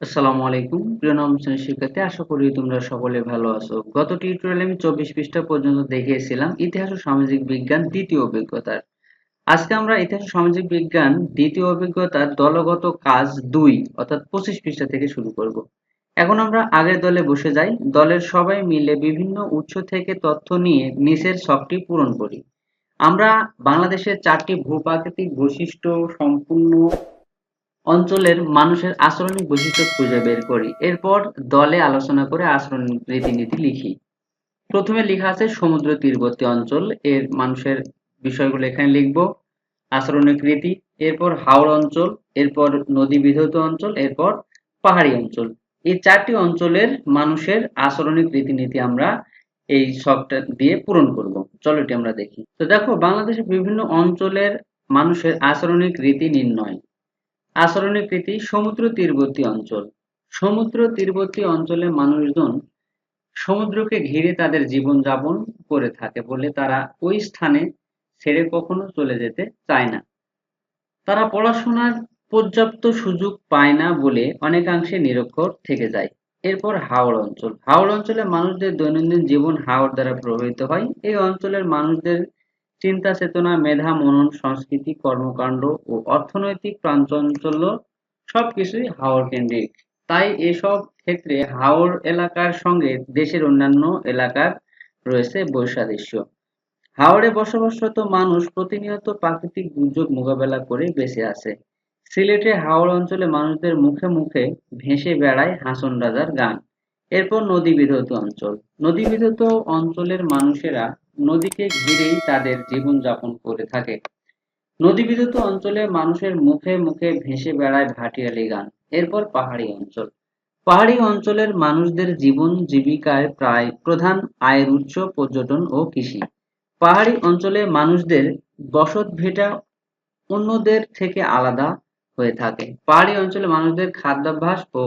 আসসালামু আলাইকুম। প্রিয় নবম শিক্ষার্থী, আশা করি তোমরা সকলে ভালো আছো। গত টিউটোরিয়ালে আমি চব্বিশ পৃষ্ঠা পর্যন্ত দেখিয়েছিলাম ইতিহাস ও সামাজিক বিজ্ঞান দ্বিতীয় অভিজ্ঞতার। আজকে আমরা ইতিহাস সামাজিক বিজ্ঞান দ্বিতীয় অভিজ্ঞতার দলগত কাজ দুই, অর্থাৎ পঁচিশ পৃষ্ঠা থেকে শুরু করব। এখন আমরা আগের দলে বসে যাই। দলের সবাই মিলে বিভিন্ন উৎস থেকে তথ্য নিয়ে নিচের ছকটি পূরণ করি। আমরা বাংলাদেশের চারটি ভূপ্রাকৃতিক বৈশিষ্ট্য সম্পূর্ণ অঞ্চলের মানুষের আচরণিক বৈশিষ্ট্য খুঁজে বের করি। এরপর দলে আলোচনা করে আচরণ রীতিনীতি লিখি। প্রথমে লেখা আছে সমুদ্র তীরবর্তী অঞ্চল। এর মানুষের বিষয়গুলো এখানে লিখব। আচরণিক রীতি, এরপর হাওড় অঞ্চল, এরপর নদী বিধৌত অঞ্চল, এরপর পাহাড়ি অঞ্চল। এই চারটি অঞ্চলের মানুষের আচরণিক রীতিনীতি আমরা এই সবটা দিয়ে পূরণ করব। চলো এটি আমরা দেখি। তো দেখো বাংলাদেশের বিভিন্ন অঞ্চলের মানুষের আচরণিক রীতি নির্ণয়। আচরণিক রীতি সমুদ্র তীরবর্তী অঞ্চল। সমুদ্র তীরবর্তী অঞ্চলের মানুষজন সমুদ্রকে ঘিরে তাদের জীবনযাপন করে থাকে বলে তারা ওই স্থানে ছেড়ে কখনো চলে যেতে চায় না। তারা পড়াশোনার পর্যাপ্ত সুযোগ পায় না বলে অনেকাংশে নিরক্ষর থেকে যায়। এরপর হাওড় অঞ্চল। হাওড় অঞ্চলে মানুষদের দৈনন্দিন জীবন হাওড় দ্বারা প্রভাবিত হয়। এই অঞ্চলের মানুষদের চিন্তা চেতনা, মেধা, মনন, সংস্কৃতি, কর্মকাণ্ড ও অর্থনৈতিক প্রাণচাঞ্চল্য সবকিছুই হাওর কেন্দ্রিক। তাই এসব ক্ষেত্রে হাওর এলাকার সঙ্গে দেশের অন্যান্য এলাকার রয়েছে বৈসাদৃশ্য। হাওড়ে বসবাসরত মানুষ প্রতিনিয়ত প্রাকৃতিক দুর্যোগ মোকাবেলা করে বেঁচে আছে। সিলেটে হাওড় অঞ্চলে মানুষদের মুখে মুখে ভেসে বেড়ায় হাসন রাজার গান। এরপর নদী বিধৌত অঞ্চল। নদী বিধৌত অঞ্চলের মানুষেরা নদীকে ঘিরেই তাদের জীবনযাপন করে থাকে। নদী বিধৌত অঞ্চলে মানুষের মুখে মুখে ভেসে বেড়ায় ভাটিয়ালি গান, এরপর পাহাড়ি অঞ্চল। পাহাড়ি অঞ্চলের মানুষদের জীবন জীবিকায় প্রায় প্রধান আয়ের উৎস পর্যটন ও কৃষি। পাহাড়ি অঞ্চলে মানুষদের বসত ভেটা অন্যদের থেকে আলাদা হয়ে থাকে। পাহাড়ি অঞ্চলে মানুষদের খাদ্যাভ্যাস ও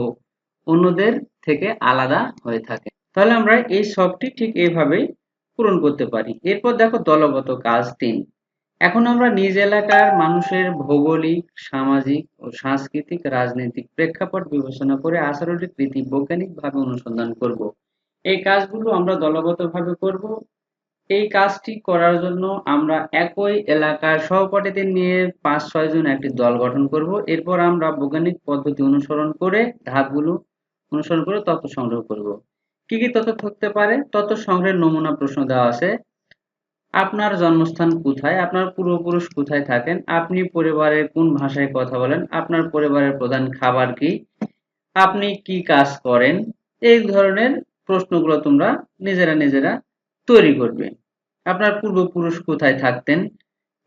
অন্যদের থেকে আলাদা হয়ে থাকে। তাহলে আমরা এই সবটি ঠিক এইভাবেই পূরণ করতে পারি। এরপর দেখো দলগত কাজ তিন। এখন আমরা নিজ এলাকার মানুষের ভৌগোলিক, সামাজিক ও সাংস্কৃতিক, রাজনৈতিক প্রেক্ষাপট বিবেচনা করে আচরণিক রীতি বৈজ্ঞানিকভাবে অনুসন্ধান করব। এই কাজগুলো আমরা দলগতভাবে করব। এই কাজটি করার জন্য আমরা একই এলাকার সহপাঠীদের নিয়ে পাঁচ ছয় জন একটি দল গঠন করব। এরপর আমরা বৈজ্ঞানিক পদ্ধতি অনুসরণ করে ধাপগুলো অনুসরণ করে তথ্য সংগ্রহ করব। কি কি তথ্য থাকতে পারে? তথ্য সংগ্রহের নমুনা প্রশ্ন দেওয়া আছে। আপনার জন্মস্থান কোথায়? আপনার পূর্বপুরুষ কোথায় থাকেন? আপনি পরিবারের কোন ভাষায় কথা বলেন? আপনার পরিবারের প্রধান খাবার কি? আপনি কি কাজ করেন? এই ধরনের প্রশ্নগুলো তোমরা নিজেরা নিজেরা তৈরি করবে। আপনার পূর্বপুরুষ কোথায় থাকতেন?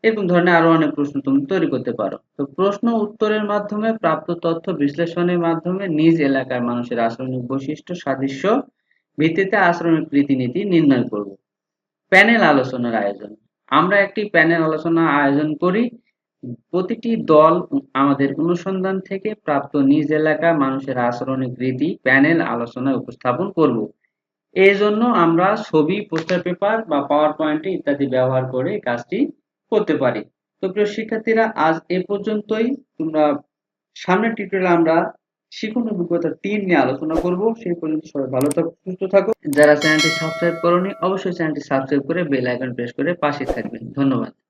এরকম ধরনের আরও অনেক প্রশ্ন তুমি তৈরি করতে পারো। তো প্রশ্ন উত্তরের মাধ্যমে প্রাপ্ত তথ্য বিশ্লেষণের মাধ্যমে নিজ এলাকার মানুষের আচরণিক বৈশিষ্ট্য, সাদৃশ্য ভিত্তিতে আচরণিক রীতিনীতি নির্ণয় করব। প্যানেল আলোচনার আয়োজন। আমরা একটি প্যানেল আলোচনা আয়োজন করি। প্রতিটি দল আমাদের অনুসন্ধান থেকে প্রাপ্ত নিজ এলাকার মানুষের আচরণিক রীতি প্যানেল আলোচনায় উপস্থাপন করব। এই জন্য আমরা ছবি, পোস্টার পেপার বা পাওয়ার পয়েন্ট ইত্যাদি ব্যবহার করে কাজটি করতে পারি। তো প্রিয় শিক্ষার্থীরা, আজ এ পর্যন্তই। তোমরা সামনের টিউটোরিয়ালে আমরা শিখন অভিজ্ঞতা তিন নিয়ে আলোচনা করব। সেই পর্যন্ত সবাই ভালো থাকো, সুস্থ থাকো। যারা চ্যানেলটি সাবস্ক্রাইব করনি, অবশ্যই চ্যানেলটি সাবস্ক্রাইব করে বেল আইকন প্রেস করে পাশে থাকবেন। ধন্যবাদ।